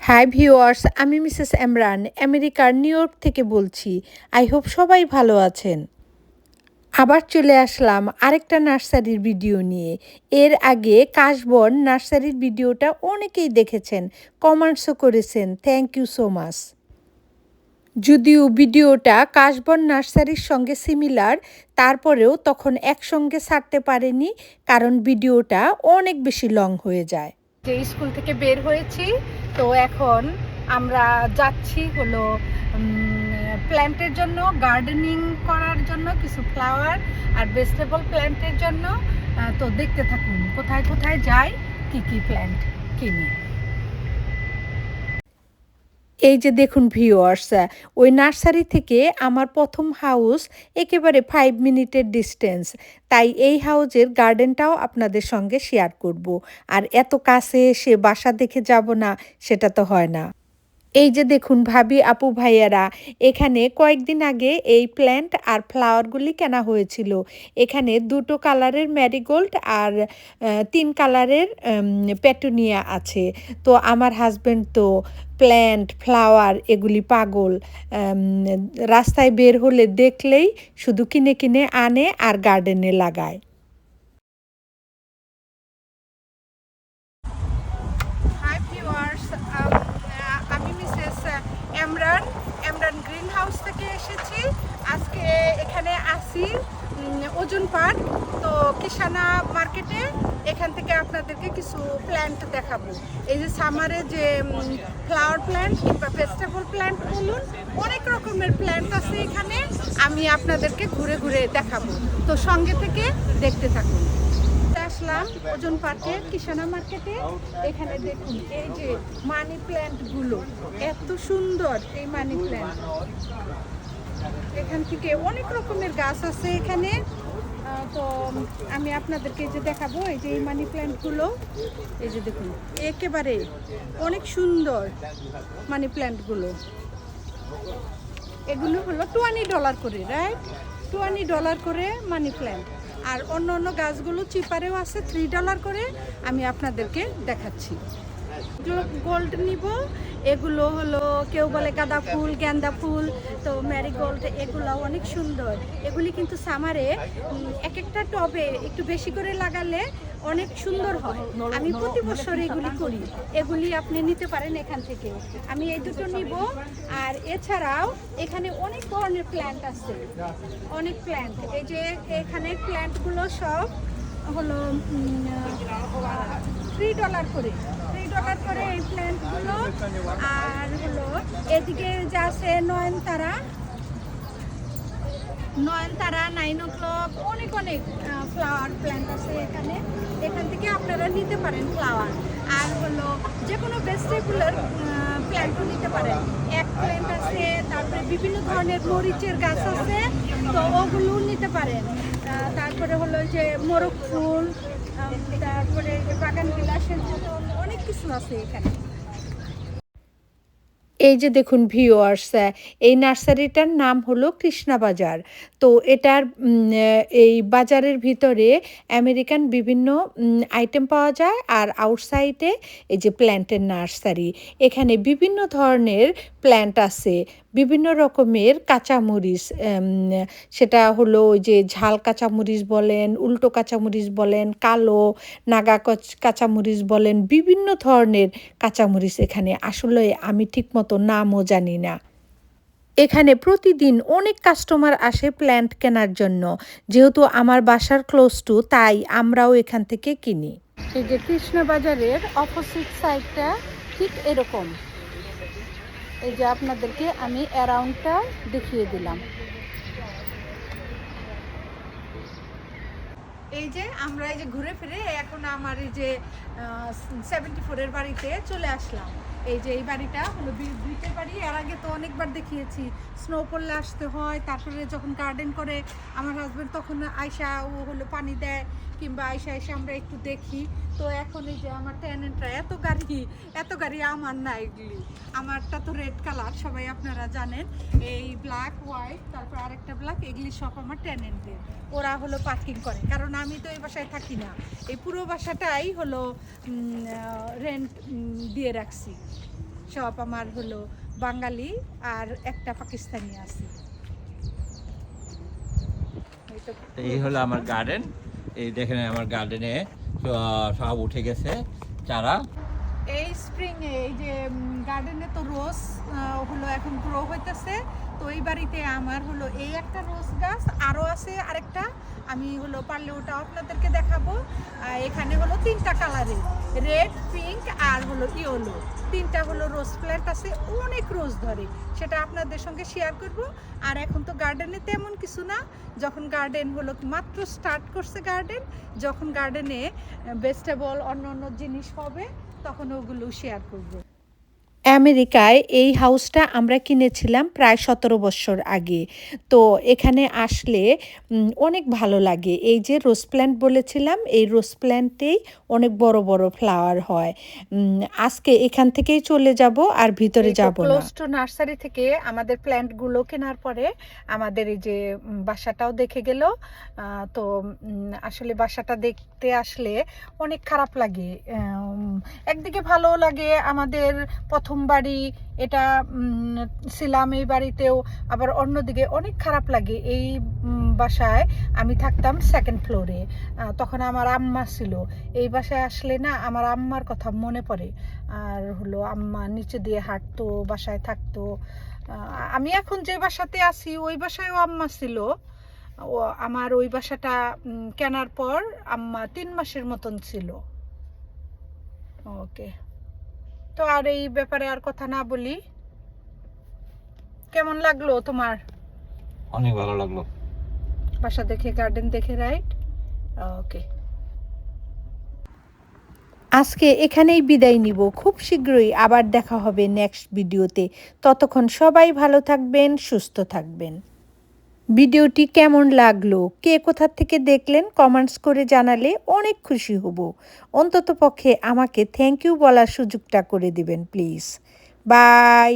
High viewers আমি Mrs Emran আমেরিকার New York থেকে বলছি। আই হোপ সবাই ভালো আছেন। আবার চলে আসলাম আরেকটা নার্সারির ভিডিও নিয়ে। এর আগে কাশবন নার্সারির ভিডিওটা অনেকেই দেখেছেন, কমেন্টসও করেছেন থ্যাংক ইউ সো মাচ যদিও ভিডিওটা কাশবন নার্সারির সঙ্গে সিমিলার তারপরেও তখন একসঙ্গে ছাড়তে পারেনি, কারণ ভিডিওটা অনেক বেশি লং হয়ে যায়। যে স্কুল থেকে বের হয়েছি, তো এখন আমরা যাচ্ছি হলো প্ল্যান্টের জন্য গার্ডেনিং করার জন্য কিছু ফ্লাওয়ার আর ভেজিটেবল প্ল্যান্টের জন্য তো দেখতে থাকুন কোথায় কোথায় যাই কি কি প্ল্যান্ট কিনি। এই যে দেখুন ভিউয়ার্স ওই নার্সারি থেকে আমার প্রথম হাউস একেবারে ফাইভ মিনিটের ডিস্টেন্স তাই এই হাউজের গার্ডেনটাও আপনাদের সঙ্গে শেয়ার করব। আর এত কাছে এসে বাসা দেখে যাব না, সেটা তো হয় না। এই যে দেখুন ভাবি, আপু, ভাইয়ারা, এখানে কয়েকদিন আগে এই প্ল্যান্ট আর ফ্লাওয়ারগুলি কেনা হয়েছিল। এখানে দুটো কালারের ম্যারিগোল্ড আর তিন কালারের প্যাটুনিয়া আছে। তো আমার হাজব্যান্ড তো প্ল্যান্ট ফ্লাওয়ার এগুলি পাগল। রাস্তায় বের হলে দেখলেই শুধু কিনে কিনে আনে আর গার্ডেনে লাগায় হাই ভিউয়ার্স আমি Mrs Emran Emran green house থেকে এসেছি আজকে এখানে ওজন পার্ক তো কিষানা মার্কেটে এখান থেকে আপনাদেরকে কিছু প্ল্যান্ট দেখাবো। এই যে সামারে যে ফ্লাওয়ার প্ল্যান্ট কিংবা ভেজিটেবল প্ল্যান্ট বলুন, অনেক রকমের প্ল্যান্ট আছে এখানে। আমি আপনাদেরকে ঘুরে ঘুরে দেখাবো। তো সঙ্গে থেকে দেখতে থাকুন। আসলাম ওজন পার্কে, কিষানা মার্কেটে। এখানে দেখুন, এই যে মানি প্ল্যান্টগুলো এত সুন্দর এই মানি প্ল্যান্ট এখান থেকে অনেক রকমের গাছ আছে এখানে। তো আমি আপনাদেরকে যে দেখাবো এই যে এই মানি প্ল্যান্টগুলো। এই যে দেখুন। একেবারে অনেক সুন্দর মানি প্ল্যান্টগুলো। এগুলো হলো টোয়েন্টি ডলার করে রাইট টোয়েন্টি ডলার করে মানি প্ল্যান্ট আর অন্য অন্য গাছগুলো চিপারেও আছে থ্রি ডলার করে। আমি আপনাদেরকে দেখাচ্ছি। গোল্ড নিব। এগুলো হলো কেউ বলে গাঁদা ফুল, গেন্দা ফুল, তো ম্যারিগোল্ড এগুলো অনেক সুন্দর। এগুলি কিন্তু সামারে এক একটা টবে একটু বেশি করে লাগালে অনেক সুন্দর হয়। আমি প্রতি বছর এগুলি করি। এগুলি আপনি নিতে পারেন এখান থেকে। আমি এই দুটো নিব। আর এছাড়াও এখানে অনেক ধরনের প্ল্যান্ট আছে। অনেক প্ল্যান্ট এই যে এখানে প্ল্যান্টগুলো সব হলো থ্রি ডলার করে থ্রি ডলার করে এই প্ল্যান্টগুলো আর হলো এদিকে যা আছে নয়নতারা নয়নতারা নাইন ও ক্লক অনেক অনেক ফ্লাওয়ার প্ল্যান্ট আছে এখানে। এখান থেকে আপনারা নিতে পারেন ফ্লাওয়ার আর হলো যে কোনো ভেজিটেবলের প্ল্যান্টও নিতে পারেন। এক প্ল্যান্ট আছে, তারপরে বিভিন্ন ধরনের মরিচের গাছ আছে, তো ওগুলো নিতে পারেন। তারপরে হলো যে মোরগ ফুল এই যে দেখুন ভিউয়ার্স এই নার্সারিটার নাম হলো কৃষ্ণা বাজার। তো এটার এই বাজারের ভিতরে আমেরিকান বিভিন্ন আইটেম পাওয়া যায় আর আউটসাইডে এই যে প্ল্যান্টের নার্সারি। এখানে বিভিন্ন ধরনের প্ল্যান্ট আছে। বিভিন্ন রকমের কাঁচামরিচ সেটা হলো ওই যে ঝাল কাঁচামরিচ বলেন, উল্টো কাঁচামরিচ বলেন, কালো, নাগা কচ- কাঁচামরিচ বলেন, বিভিন্ন ধরনের কাঁচামরিচ এখানে। আসলে আমি ঠিকমতো নামও জানি না। এখানে প্রতিদিন অনেক কাস্টমার আসে প্ল্যান্ট কেনার জন্য। যেহেতু আমার বাসার ক্লোজ টু তাই আমরাও এখান থেকে কিনি। এই যে কৃষ্ণ বাজারের অপোজিট সাইডটা ঠিক এরকম। এই যে আপনাদেরকে আমি অ্যারাউন্ডটা দেখিয়ে দিলাম। এই যে আমরা এই যে ঘুরে ফিরে এখন আমার এই যে সেভেন্টি ফোরের বাড়িতে চলে আসলাম। এই যে এই বাড়িটা হলো ব্রিটের বাড়ি। এর আগে তো অনেকবার দেখিয়েছি। স্নো পড়লে আসতে হয়, তারপরে যখন গার্ডেন করে, আমার হাজব্যান্ড তখন আয়সা ও হলো পানি দেয়, কিংবা আয়সা এসে আমরা একটু দেখি। তো এখন এই যে আমার ট্যানেন্টরা এত গাড়ি এত গাড়ি আমার না এগুলি। আমারটা তো রেড কালার সবাই আপনারা জানেন। এই ব্ল্যাক হোয়াইট তারপর আরেকটা ব্ল্যাক এগুলি সব আমার ট্যানেন্টের ওরা হলো পার্কিং করে। কারণ আমি তো এই বাসায় থাকি না। এই পুরো বাসাটাই হলো রেন্ট দিয়ে রাখছি। সব আমার হলো বাঙালি আর একটা পাকিস্তানি আছে। এই হলো আমার গার্ডেন এই দেখেন আমার গার্ডেনে সব উঠে গেছে চারা। এই স্প্রিং এই যে গার্ডেনে তো রোজ হলো এখন গ্রো হইতেছে। তো এই বাড়িতে আমার হলো এই একটা রোজ গাছ আরও আছে আরেকটা। আমি হলো পারলে ওটা আপনাদেরকে দেখাবো। এখানে হলো তিনটা কালারের, রেড, পিঙ্ক আর হলো ইয়েলো। তিনটা হলো রোজ প্ল্যান্ট আছে, অনেক রোজ ধরে। সেটা আপনাদের সঙ্গে শেয়ার করব। আর এখন তো গার্ডেনে তেমন কিছু না। যখন গার্ডেন হলো মাত্র স্টার্ট করছে গার্ডেন, যখন গার্ডেনে ভেজিটেবল অন্য অন্য জিনিস হবে, তখন ওগুলো শেয়ার করব। আমেরিকায় এই হাউসটা আমরা কিনেছিলাম প্রায় সতেরো বছর আগে। তো এখানে আসলে অনেক ভালো লাগে। এই যে রোজ প্ল্যান্ট বলেছিলাম এই রোজ প্ল্যান্টেই অনেক বড় বড় ফ্লাওয়ার হয়। আজকে এখান থেকেই চলে যাব আর ভিতরে যাব না। টু নার্সারি থেকে আমাদের প্ল্যান্টগুলো কেনার পরে আমাদের এই যে বাসাটাও দেখে গেল। তো আসলে বাসাটা দেখতে আসলে অনেক খারাপ লাগে। একদিকে ভালো লাগে আমাদের প্রথম বাড়ি, এটা ছিলাম এই বাড়িতেও, আবার অন্যদিকে অনেক খারাপ লাগে এই বাসায় আমি থাকতাম সেকেন্ড ফ্লোরে তখন আমার আম্মা ছিল। এই বাসায় আসলে না, আমার আম্মার কথা মনে পড়ে। আর হলো আম্মা নিচে দিয়ে হাঁটতো, বাসায় থাকতো। আমি এখন যে বাসাতে আছি, ওই বাসায়ও আম্মা ছিল। ও, আমার ওই বাসাটা কেনার পর আম্মা তিন মাসের মতন ছিল। ওকে। তো আর এই ব্যাপারে আর কথা না বলি। কেমন লাগল তোমার? অনেক ভালো লাগল। বাসা দেখে গার্ডেন দেখে রাইট ওকে আজকে এখানেই বিদায় নিব। খুব শীঘ্রই আবার দেখা হবে নেক্সট ভিডিওতে ততক্ষণ সবাই ভালো থাকবেন সুস্থ থাকবেন। ভিডিওটি কেমন লাগল, কে কোথা থেকে দেখলেন কমেন্টস করে জানালে অনেক খুশি হব। অন্ততপক্ষে আমাকে থ্যাংক ইউ বলার সুযোগটা করে দিবেন প্লিজ বাই